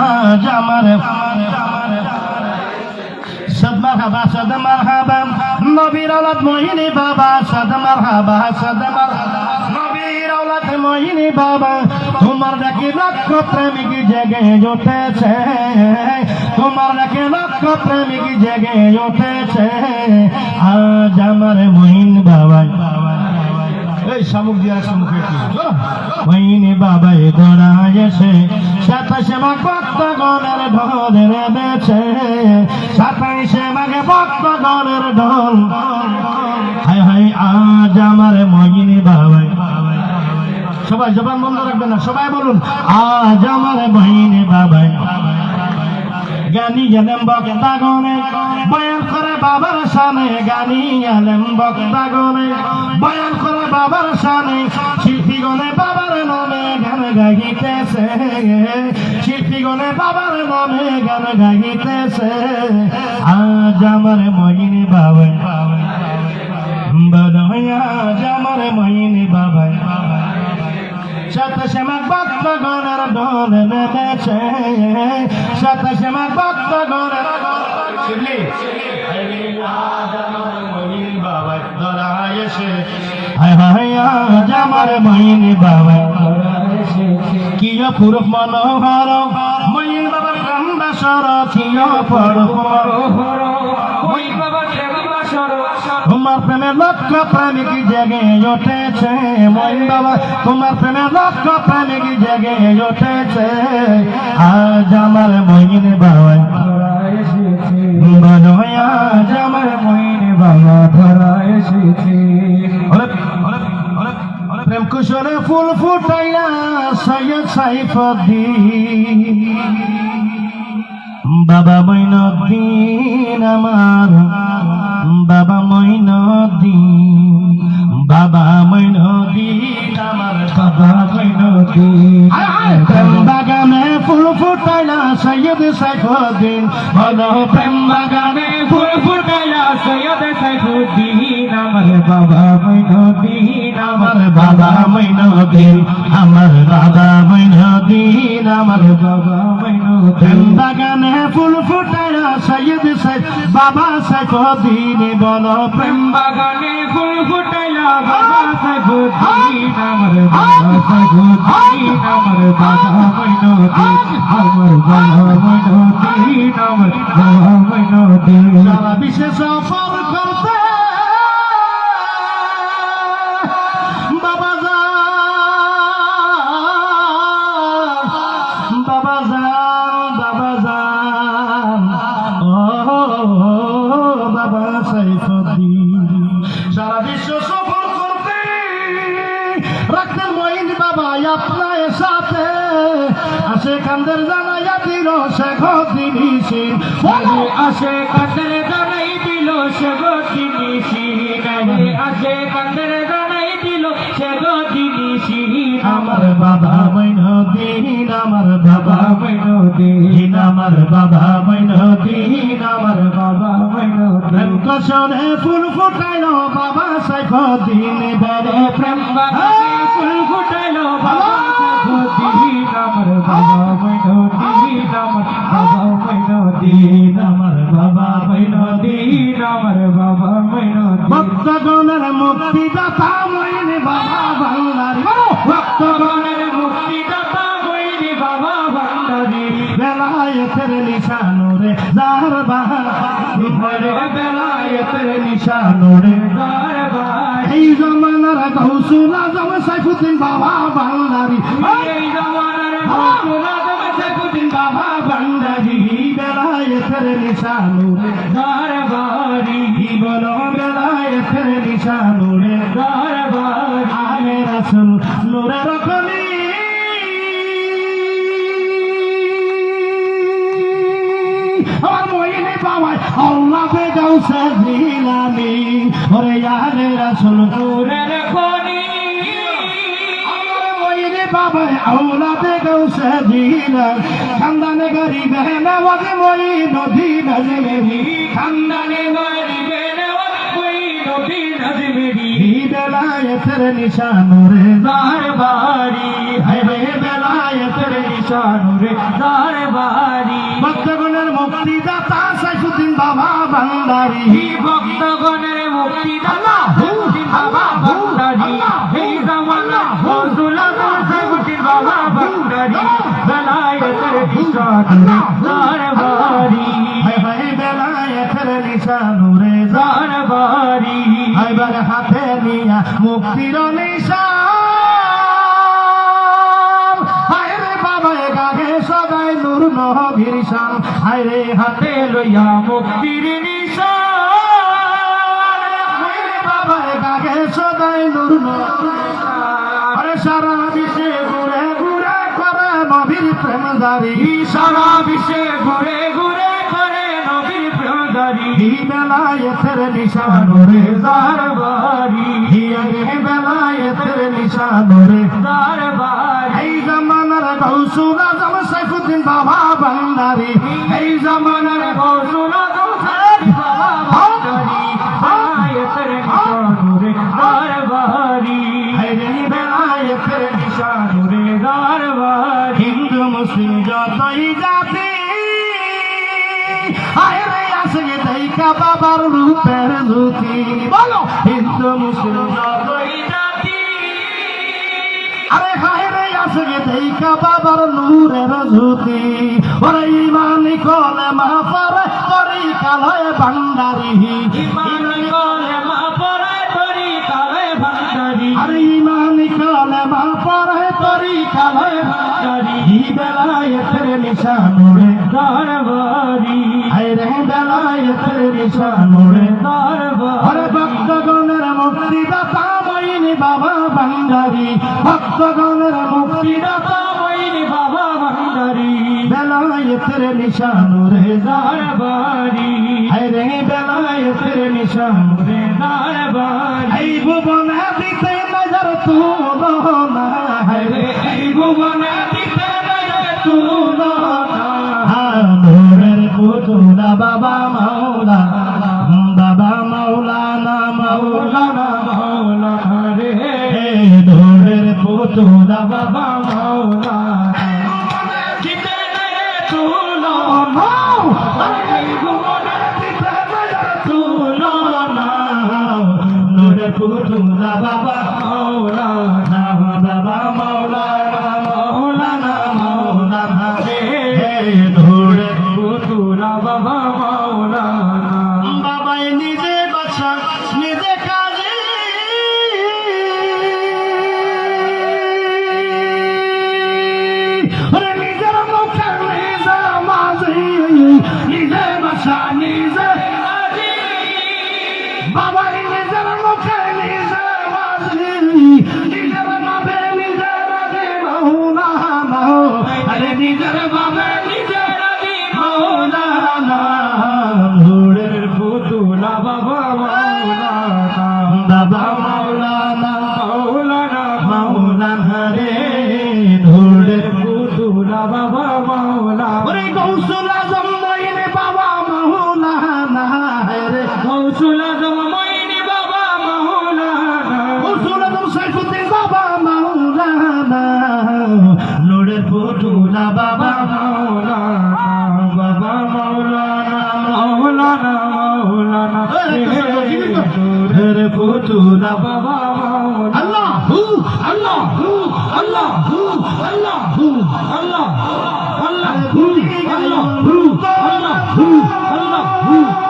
আজ আমার সদ মারহাবা সদ মারহাবা, নবীর আওলাদ মহিনী বাবা, সদ মারহাবা সদ মারহাবা, নবীর আওলাদ মহিনী বাবা, তোমার ডাকে লক্ষ প্রেমিক জেগে উঠেছে, তোমার ডাকে লক্ষ প্রেমিক জেগে উঠেছে, আজ আমার মহিন বাবা। মহিনী বাবাই দৌড়ায় এসে সাতাশে মাঘ ভক্ত গণের ঢোল রেবেছে সাতাইশে মাঘে ভক্ত গণের ঢোল হাই হাই আজ আমার মহিনী বাবাই। সবাই জবান বন্ধ রাখবেন না, সবাই বলুন, আজ আমার মহিনী বাবাই। গানি গেলেম বক্তা গনে বয়ান করে, বাবার সামনে গানি গেলেম বক্তা গনে বয়ান করে বাবার সামনে শিল্পী গনে বাবার নামে গান গাইতেছে শিল্পী গনে বাবার নামে গান গাইতেছে আজ আমার মহিনী বাবা। আজ আমার মহিনী ভক্ত গণের ঢোল নেমেছে। শত শ্যামাক ভক্ত গণের শিবলি আমার মহিনী বাবা কিয় পুরুষ মনোহর মহিন বাবার কান্দাসর কিয় পুরুষ মনোহর তোমার প্রেমে লক্ষ প্রেমিক জেগে উঠেছে মইন বাবা তোমার প্রেমে লক্ষ প্রেমিক জেগে উঠেছে আজ আমার মইন বাবা। বলো আজ বাবা ধরা এসেছে। প্রেম ফুল ফুটাইয়া সৈয়দ সাইফুদ্দিন। বাবা আমার সৈয়দ সাইফুদ্দিন বলো প্রেম বাগানে ফুল ফুল ফুটাইলা সৈয়দ সাইফুদ্দিন। বাবা মইনুদ্দিন আমার বাবা মইনুদ্দিন আমার বাবা মইনুদ্দিন আমার বাবা মইনুদ্দিন বাগানে ফুল ফুটাইলা সৈয়দ সাইফ বাবা সাইফুদ্দিন বলো প্রেম বাগানে ফুল ফুটাইলা বাবা সাইফুদ্দিন আমার বাবা সাইফুদ্দিন আমার বাবা মইনুদ্দিন আমার বাবা মইনুদ্দিন আমার বাবা মইনুদ্দিন সারা বিশ্বে সফর করতে আসে কান্দরে জানাই দিল সে গো জিনিসি নাইরে আসে কান্দরে জানাই দিল সে গো জিনিসি আমার বাবা মৈনদিন আমার বাবা মৈনদিন আমার বাবা মৈনদিন আমার বাবা মৈনদিন কসরে ফুল ফুটাইল বাবা সাইফুদ্দিন বড় প্রেম ফুল ফুটাইলো বাবা আমার বাবা মইনুদ্দিন আমার বাবা মইনুদ্দিন। আমার ভক্তগণের মুক্তি দাতা মইন বাবা বাংলারি ভক্তগণের মুক্তিদাতা মইনি বাবা ভান্ডারী। বেলায়েতের নিশানুরে যার বাহার বেলায়েতের নিশানুরে দরবার এই জমানার গৌসুল আজম সাইফুদ্দিন বাবা বাংলারি এই জমানার ভক্তরা তবে সাইফুদ্দিন বাবা ভান্ডারী। বেলায়েতের নিশানুরে দরবারি বলো বেলায়েতের নিশানুরে দরবার আগে রাসুল নুরে রকলি আমার মহিনে বাবাই আল্লাহ পে গাউসে দিলানি ওরে আগে রাসুল নূরের খনি আমার মহিনে বাবাই আল্লাহ পে গাউসে দিলান খানদানে গরিব হে নওয়াজে মই নদী নজে খানদানে গরিবে বেলায়েতের নিশানুরে দরবারি হে বেলায়েতের নিশান নিশানুরে দরবারি ভক্তগণের মুক্তিদাতা সাইফুদ্দিন বাবা ভান্ডারি। ভক্তগণের মুক্তি দাতা সাইফুদ্দিন বাবা ভান্ডারি। এই জামানা নিশানুরে দরবারি নবীর শান। হায় রে হাতে হাতে লইয়া মুক্তির নিশান। হায় রে বাবা, এ গাগে সদাই নূর নবীর শান। আরে সারা বিশ্বে ঘুরে ঘুরে করে নবীর প্রেম দারি সারা বিশ্বে ঘুরে নবীর প্রাণদারি বেলায়েতের নিশানুরে দরবারি। হিয়া রে বেলায়েতের নিশানুরে দরবারি। এই জামানার গৌসুল আজম সাইফুদ্দিন বাবা ভান্ডারি এই জামানার কৌশল দোষারি বাবা ভান্ডারি আয়তের নিশানুরে দরবারি। এই বেলায়েতের নিশানুরে দরবারি। হিন্দু মুসলিম যতই জাতি আয় রে আসে দেখা বাবার রূপের জ্যোতি বলো। হিন্দু মুসলিম আরে হায় রে দেখা বাবার নূরের জ্যোতি ওরে ইমানি কলে মা পরে করি কালয় ভান্ডারি। ইমান কলে মা ভান্ডারি। আরে ইমানি কলে মা পরে করি কালয় ভান্ডারি বেলায়েতের নিশানুরে দরবারি। আয় রে বেলায়েতের নিশানুরে দরবারি। আরে ভক্তগণের মুক্তিদাতা মইনি বাবা ভান্ডারি। ভক্তগণের মুক্তিদাতা মইনি বাবা ভান্ডারি। বেলায়েতের নিশানুরে দরবারি। আয় রে দরবারি। এই ভুবনে দিতে নজর তুলো না। এই ভুবনে বাবা মাওলা বাবা মাওলানা মাওলানা মাওলানা রে নূরের পুতুলা বাবা মাওলানা জিতে রে তুলো নূরের পুতুলা বাবা পুতুলা বাবা মাওলানা বাবা মাওলানা মাওলানা মাওলানা রে নূরের পুতুলা বাবা মাওলানা ওরে গৌসুল আজম মইনে বাবা মাওলানা রে গৌসুল আজম মইনি বাবা মাওলানা গৌসুল আজম সাইফুদ্দিন বাবা মাওলানা নূরের পুতুলা বাবা মাওলানা নূরের পুতুলা বাবা আল্লাহ আল্লাহ আল্লাহ আল্লাহ আল্লাহ আল্লাহ আল্লাহ আল্লাহ আল্লাহ আল্লাহ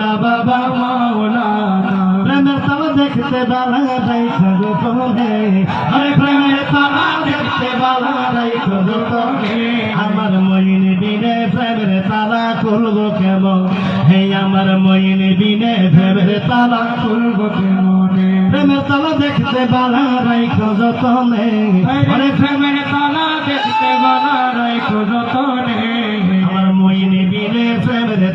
পুতুলা বাবা মাওলানা প্রেমের তালা দেখতে বালা রাই খোঁজো তোহে আরে প্রেমের তালা দেখতে বালা রাই খোঁজো তোহে আমার মইন বিনে প্রেমের তালা খুলবো কেমন? হে আমার মইন বিনে প্রেমের তালা খুলবো কেমনে? প্রেমের তালা দেখতে বালা রাইখো যতনে আরে প্রেমের তালা দেখতে বালা রাইখো বিনে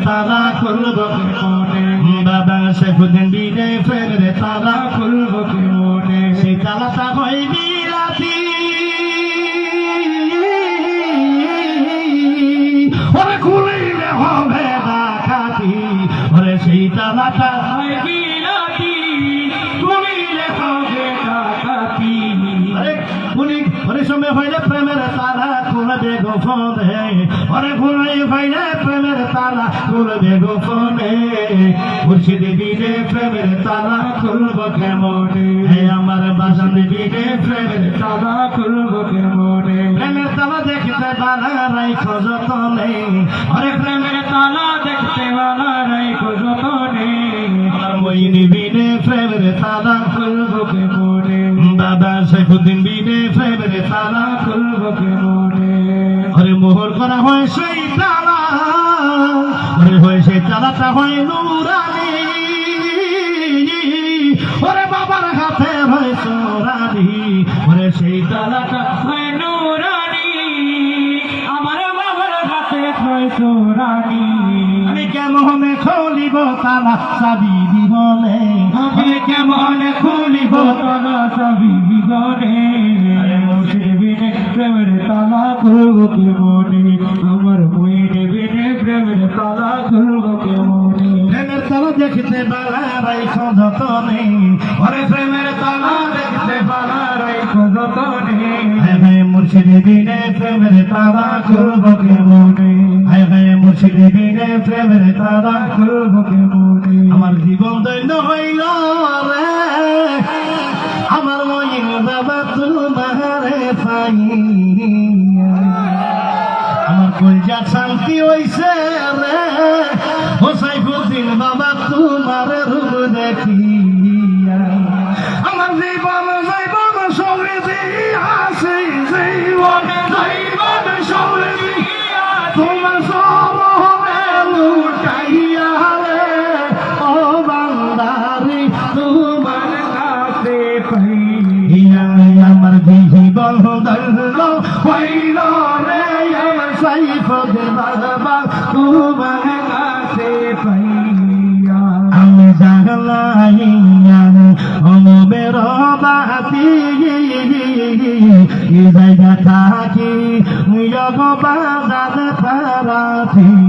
তালা খুলবো কেমনে বাবা শেখুদ্দিন বিনে প্রেমের তালা খুলবো কেমনে সেই তালাটা হয় বিলাতি ওরে খুলিলে হবে ডাকাতি। ওরে সেই তালাটা হয় বিলাতি খুলিলে হবে আরে খুলি ওরে সময় হইলে প্রেমের তালা খুলবে গোপনে ওরে খুলে হইলে প্রেমের তালা খুলবে গোপনে। মুর্শিদ বিলে প্রেমের তালা, খুলব কেমনে? হে আমার বাসন বিলে প্রেমের তালা তালা খুলবো কেমনে? প্রেমের তালা দেখতে বালা রাইখো যতনে। আরে প্রেমের তালা দেখতে বালা রাইখো যতনে। আমার মইনি বিনে প্রেমের তালা, খুলবো কেমনে? বাবা শেখুদ্দিন বিনে প্রেমের তালা, খুলবো কেমনে? ওরে করা হয় সেই তালা ওরে হয় সেই তালাটা হয় নুরানি। ওরে বাবার হাতে হয় সোরানি ওরে সেই তালাটা হয় নুরানি। আমার বাবার হাতে হয় সোরানি আমি কেমনে খুলিব তালা চাবি দিবনে আমি কেমন খুলিব বিগনে মুখে বিনে প্রেমের তালা খুলব কেমনে? আমার মুইনে বিনে প্রেমের তালা খুলব কেমনে? প্রেমের তালা দেখতে বালা রাইখ যতনে ওরে প্রেমের তালা দেখতে বালা রাইখ যতনে হায় হায় মুর্শিদ বিনে প্রেমের তালা খুলব কেমনে? হায় হায় মুর্শিদ বিনে প্রেমের তালা খুলব আমার জীবন দৈন্য হইল কলজা হইছে রে? ও সাইফুদ্দিন বাবা, তোমার রূপ দেখিয়া। আমার জীবন জীবন সমৃদ্ধি আছে, জীবন জীবন সমৃদ্ধি। তোমার সরহে লুটাইয়া রে। ও বান্দারি, তোমার কাছে পাই আমার জীবন দল হইল। সাইফুদ্দিন বাবা তোমার কাছে পাইয়া আমি এই জায়গা থাকি বাজার রাতি